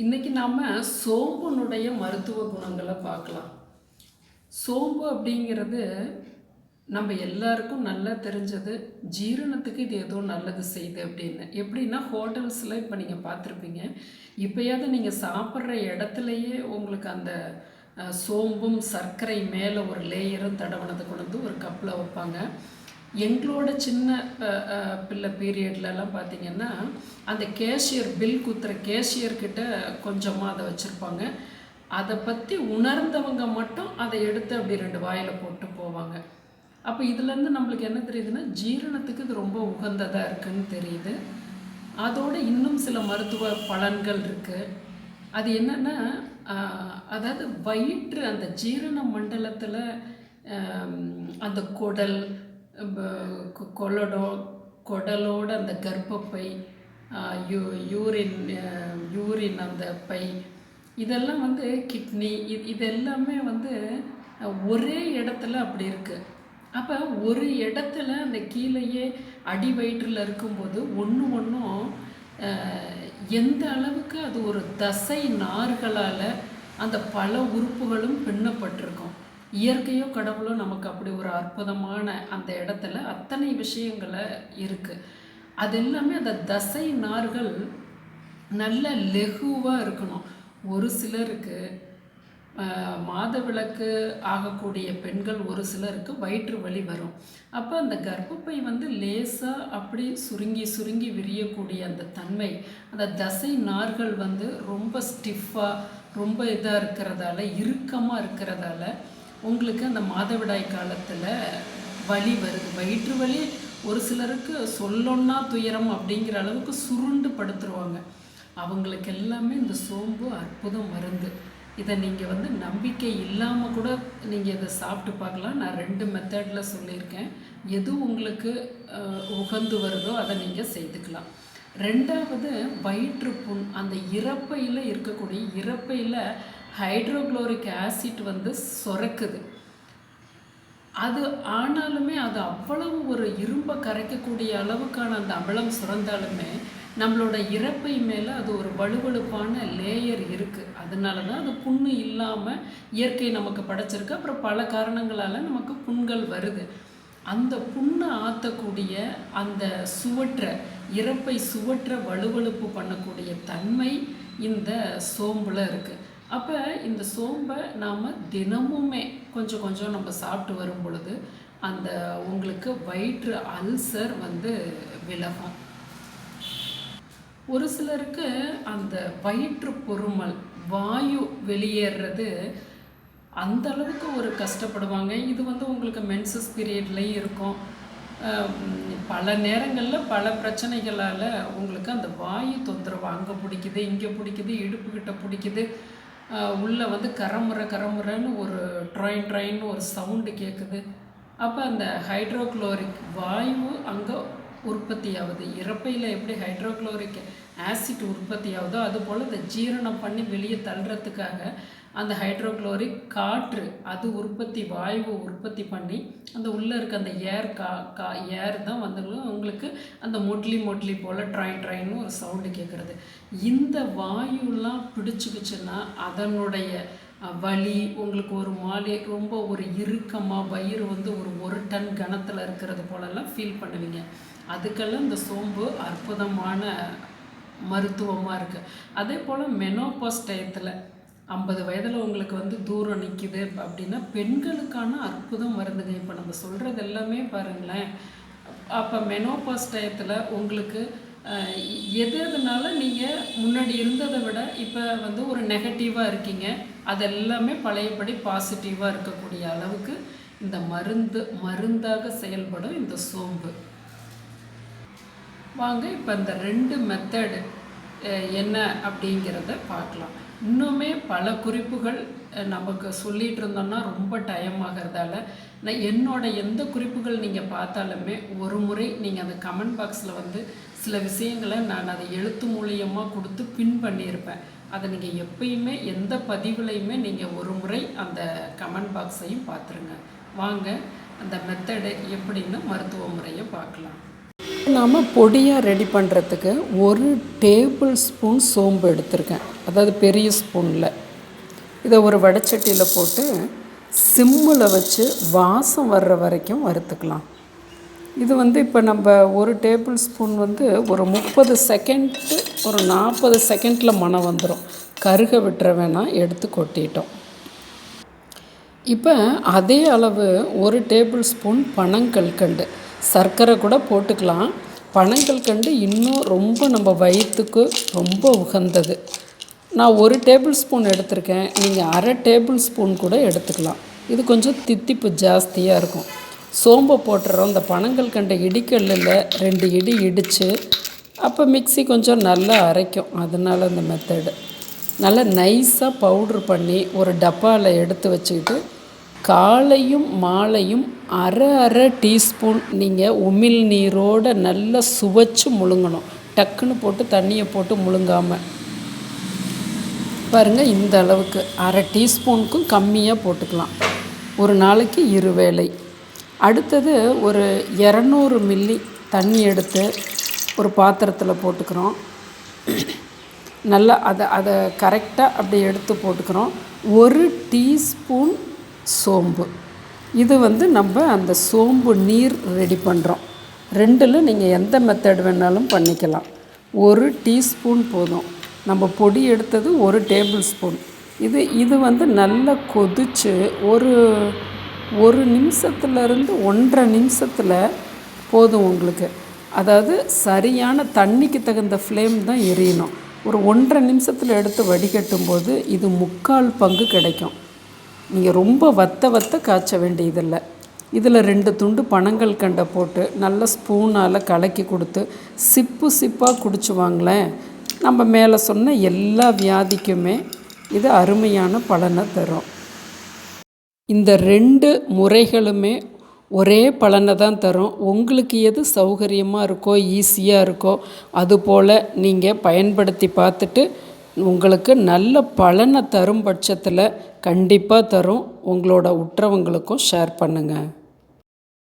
இன்றைக்கி நாம் சோம்புனுடைய மருத்துவ குணங்களை பார்க்கலாம். சோம்பு அப்படிங்கிறது நம்ம எல்லாருக்கும் நல்லா தெரிஞ்சது ஜீரணத்துக்கு இது ஏதோ நல்லது செய்யுது அப்படின்னு. எப்படின்னா ஹோட்டல்ஸில் இப்போ நீங்கள் பார்த்துருப்பீங்க. இப்போயாவது நீங்கள் சாப்பிட்ற இடத்துலையே உங்களுக்கு அந்த சோம்பும் சர்க்கரை மேலே ஒரு லேயரும் தடவனதை கொண்டு வந்து ஒரு கப்பில் வைப்பாங்க. எங்களோட சின்ன பிள்ளை பீரியட்லலாம் பார்த்தீங்கன்னா அந்த கேஷியர் பில் குத்துற கேஷியர்கிட்ட கொஞ்சமாக அதை வச்சுருப்பாங்க. அதை பற்றி உணர்ந்தவங்க மட்டும் அதை எடுத்து அப்படி ரெண்டு வாயில் போட்டு போவாங்க. அப்போ இதுலேருந்து நம்மளுக்கு என்ன தெரியுதுன்னா ஜீரணத்துக்கு இது ரொம்ப உகந்ததாக இருக்குன்னு தெரியுது. அதோட இன்னும் சில மருத்துவ பலன்கள் இருக்குது அது என்னென்னா அதாவது வயிற்று அந்த ஜீரண மண்டலத்தில் அந்த குடல் கொலடோ குடலோட அந்த கர்ப்பப்பை யூ யூரின் யூரின் அந்த பை இதெல்லாம் வந்து கிட்னி இது இது எல்லாமே வந்து ஒரே இடத்துல அப்படி இருக்குது அப்போ ஒரு இடத்துல அந்த கீழேயே அடி வயிற்றில் இருக்கும்போது ஒன்று ஒன்றும் எந்த அளவுக்கு அது ஒரு தசை நார்களால் அந்த பல உறுப்புகளும் பின்னப்பட்டிருக்கும். இயற்கையோ கடவுளோ நமக்கு அப்படி ஒரு அற்புதமான அந்த இடத்துல அத்தனை விஷயங்களை இருக்குது அது எல்லாமே அந்த தசை நார்கள் நல்ல லெகுவாக இருக்கணும். ஒரு சிலருக்கு மாதவிளக்கு ஆகக்கூடிய பெண்கள் ஒரு சிலருக்கு வயிற்று வலி வரும். அப்போ அந்த கர்ப்பப்பை வந்து லேசாக அப்படி சுருங்கி சுருங்கி விரியக்கூடிய அந்த தன்மை அந்த தசை நார்கள் வந்து ரொம்ப ஸ்டிஃபாக ரொம்ப இதாக இருக்கிறதால இறுக்கமாக இருக்கிறதால உங்களுக்கு அந்த மாதவிடாய் காலத்தில் வலி வருது. வயிற்று வலி ஒரு சிலருக்கு சொல்லொன்னா துயரம் அப்படிங்கிற அளவுக்கு சுருண்டு படுத்துருவாங்க. அவங்களுக்கு எல்லாமே இந்த சோம்பு அற்புதம் மருந்து. இதை நீங்கள் வந்து நம்பிக்கை இல்லாமல் கூட நீங்கள் இதை சாப்பிட்டு பார்க்கலாம். நான் ரெண்டு மெத்தடில் சொல்லியிருக்கேன். எது உங்களுக்கு உகந்து வருதோ அதை நீங்கள் செய்துக்கலாம். ரெண்டாவது வயிற்று புண் அந்த இறப்பையில் இருக்கக்கூடிய இறப்பையில் ஹைட்ரோக்ளோரிக் ஆசிட் வந்து சுரக்குது அது ஆனாலுமே அது அவ்வளவு ஒரு இரும்பை கரைக்கக்கூடிய அளவுக்கான அந்த அமிலம் சுரந்தாலுமே நம்மளோட இறப்பை மேலே அது ஒரு வலுவழுப்பான லேயர் இருக்குது அதனால தான் அது புண்ணு இல்லாமல் இயற்கை நமக்கு படைச்சிருக்கு. அப்புறம் பல காரணங்களால் நமக்கு புண்கள் வருது. அந்த புண்ணை ஆற்றக்கூடிய அந்த சுவற்ற இறப்பை சுவற்ற வலுவழுப்பு பண்ணக்கூடிய தன்மை இந்த சோம்பில் இருக்குது அப்போ இந்த சோம்பை நாம் தினமுமே கொஞ்சம் கொஞ்சம் நம்ம சாப்பிட்டு வரும் பொழுது அந்த உங்களுக்கு வயிற்று அல்சர் வந்து விலகும். ஒரு சிலருக்கு அந்த வயிற்று பொறுமல் வாயு வெளியேறது அந்த அளவுக்கு ஒரு கஷ்டப்படுவாங்க. இது வந்து உங்களுக்கு மென்சஸ் பீரியட்லேயும் இருக்கும். பல நேரங்களில் பல பிரச்சனைகளால் உங்களுக்கு அந்த வாயு தொந்தரவு அங்கே பிடிக்குது இங்கே பிடிக்குது இடுப்புக்கிட்ட பிடிக்குது. உள்ளே வந்து கரமுறை கரமுறைன்னு ஒரு ட்ராயின் ட்ராயின்னு ஒரு சவுண்டு கேட்குது அப்போ அந்த ஹைட்ரோக்ளோரிக் வாயு அங்கே உற்பத்தி ஆகுது இறப்பையில் எப்படி ஹைட்ரோக்ளோரிக் ஆசிட் உற்பத்தி ஆகுதோ அதுபோல் இந்த ஜீரணம் பண்ணி வெளியே தள்ளுறதுக்காக அந்த ஹைட்ரோக்ளோரிக் காற்று அது உற்பத்தி வாயுவை உற்பத்தி பண்ணி அந்த உள்ளே இருக்க அந்த ஏர் கா கா ஏர் தான் வந்து உங்களுக்கு அந்த மொட்லி மொட்லி போல் ட்ராயின் ட்ராயின்னு ஒரு சவுண்டு கேட்குறது இந்த வாயுலாம் பிடிச்சிக்கிச்சுன்னா அதனுடைய வலி உங்களுக்கு ஒரு மாலை ரொம்ப ஒரு இறுக்கமாக வயிறு வந்து ஒரு ஒரு டன் கனத்தில் இருக்கிறது போலெல்லாம் ஃபீல் பண்ணுவீங்க. அதுக்கெல்லாம் இந்த சோம்பு அற்புதமான மருத்துவமாக இருக்குது அதே போல் மெனோபாஸ் டயத்தில் ஐம்பது வயதில் உங்களுக்கு வந்து தூரம் நிற்கிது அப்படின்னா பெண்களுக்கான அற்புதம் மருந்துங்க. இப்போ நம்ம சொல்கிறது எல்லாமே பாருங்களேன். அப்போ மெனோபாஸ் டயத்தில் உங்களுக்கு எது எதுனால நீங்கள் முன்னாடி இருந்ததை விட இப்போ வந்து ஒரு நெகட்டிவாக இருக்கீங்க. அதெல்லாமே பழையபடி பாசிட்டிவாக இருக்கக்கூடிய அளவுக்கு இந்த மருந்து மருந்தாக செயல்படும் இந்த சோம்பு. வாங்க இப்போ இந்த ரெண்டு மெத்தடு என்ன அப்படிங்கிறத பார்க்கலாம். இன்னுமே பல குறிப்புகள் நமக்கு சொல்லிகிட்டு இருந்தோம்னா ரொம்ப டைம் ஆகிறதால நான் என்னோட எந்த குறிப்புகள் நீங்கள் பார்த்தாலுமே ஒரு முறை நீங்கள் அந்த கமெண்ட் பாக்ஸில் வந்து சில விஷயங்களை நான் அதை எழுத்து மூலியமாக கொடுத்து பின் பண்ணியிருப்பேன். அதை நீங்கள் எப்பயுமே எந்த பதிவுலையுமே நீங்கள் ஒரு முறை அந்த கமெண்ட் பாக்ஸையும் பார்த்துருங்க. வாங்க அந்த மெத்தடு எப்படின்னு மருத்துவ முறையை பார்க்கலாம். நாம் பொடியாக ரெடி பண்ணுறதுக்கு ஒரு டேபிள் ஸ்பூன் சோம்பு எடுத்திருக்கேன். அதாவது பெரிய ஸ்பூனில் இதை ஒரு வடச்சட்டியில் போட்டு சிம்மில் வச்சு வாசம் வர்ற வரைக்கும் வறுத்துக்கலாம். இது வந்து இப்போ நம்ம ஒரு டேபிள் ஸ்பூன் வந்து ஒரு முப்பது செகண்ட்டு ஒரு நாற்பது செகண்டில் மனம் வந்துடும் கருக விட்டுற வேணாம் எடுத்து கொட்டிட்டோம். இப்போ அதே அளவு ஒரு டேபிள் ஸ்பூன் பனங்கல்கண்டு சர்க்கரை கூட போட்டுக்கலாம். பனங்கல்கண்டு இன்னும் ரொம்ப நம்ம வயிற்றுக்கு ரொம்ப உகந்தது. நான் ஒரு டேபிள் ஸ்பூன் எடுத்திருக்கேன். நீங்கள் அரை டேபிள் ஸ்பூன் கூட எடுத்துக்கலாம். இது கொஞ்சம் தித்திப்பு ஜாஸ்தியாக இருக்கும். சோம்பை போட்டுறோம். இந்த பனங்கல்கண்டை இடிக்கல்லில் ரெண்டு இடி இடித்து அப்போ மிக்ஸி கொஞ்சம் நல்லா அரைக்கும். அதனால் அந்த மெத்தடு நல்லா நைஸாக பவுட்ரு பண்ணி ஒரு டப்பாவில் எடுத்து வச்சுக்கிட்டு காலையும் மாலையும் அரை அரை டீஸ்பூன் நீங்கள் உமிழ் நீரோடு நல்லா சுவைச்சு முழுங்கணும். டக்குன்னு போட்டு தண்ணியை போட்டு முழுங்காமல் பாருங்கள் இந்த அளவுக்கு. அரை டீஸ்பூனுக்கும் கம்மியாக போட்டுக்கலாம். ஒரு நாளைக்கு இரு வேளை அடுத்தது ஒரு இரநூறு மில்லி தண்ணி எடுத்து ஒரு பாத்திரத்தில் போட்டுக்கிறோம். நல்லா அதை அதை கரெக்டாக அப்படி எடுத்து போட்டுக்கிறோம். ஒரு டீஸ்பூன் சோம்பு. இது வந்து நம்ம அந்த சோம்பு நீர் ரெடி பண்ணுறோம் ரெண்டில் நீங்கள் எந்த மெத்தட் வேணாலும் பண்ணிக்கலாம். ஒரு டீஸ்பூன் போதும். நம்ம பொடி எடுத்தது ஒரு டேபிள் ஸ்பூன். இது இது வந்து நல்லா கொதித்து ஒரு ஒரு நிமிஷத்துலேருந்து ஒன்றரை நிமிஷத்தில் போதும் உங்களுக்கு. அதாவது சரியான தண்ணிக்கு தகுந்த ஃப்ளேம் தான் எரியணும். ஒரு ஒன்றரை நிமிஷத்தில் எடுத்து வடிகட்டும் போது இது முக்கால் பங்கு கிடைக்கும். நீங்கள் ரொம்ப வத்த வத்த காய்ச்ச வேண்டியதில்லை. இதில் ரெண்டு துண்டு பனங்கள் கண்டை போட்டு நல்ல ஸ்பூனால் கலக்கி கொடுத்து சிப்பு சிப்பாக குடிச்சுவாங்களேன் நம்ம மேலே சொன்ன எல்லா வியாதிக்குமே இது அருமையான பலனை தரும். இந்த ரெண்டு முறைகளுமே ஒரே பலனை தான் தரும். உங்களுக்கு எது சௌகரியமாக இருக்கோ ஈஸியாக இருக்கோ அதுபோல் நீங்கள் பயன்படுத்தி பார்த்துட்டு உங்களுக்கு நல்ல பலனை தரும் பட்சத்தில் கண்டிப்பாக தரும். உங்களோட உற்றவங்களுக்கும் ஷேர் பண்ணுங்கள்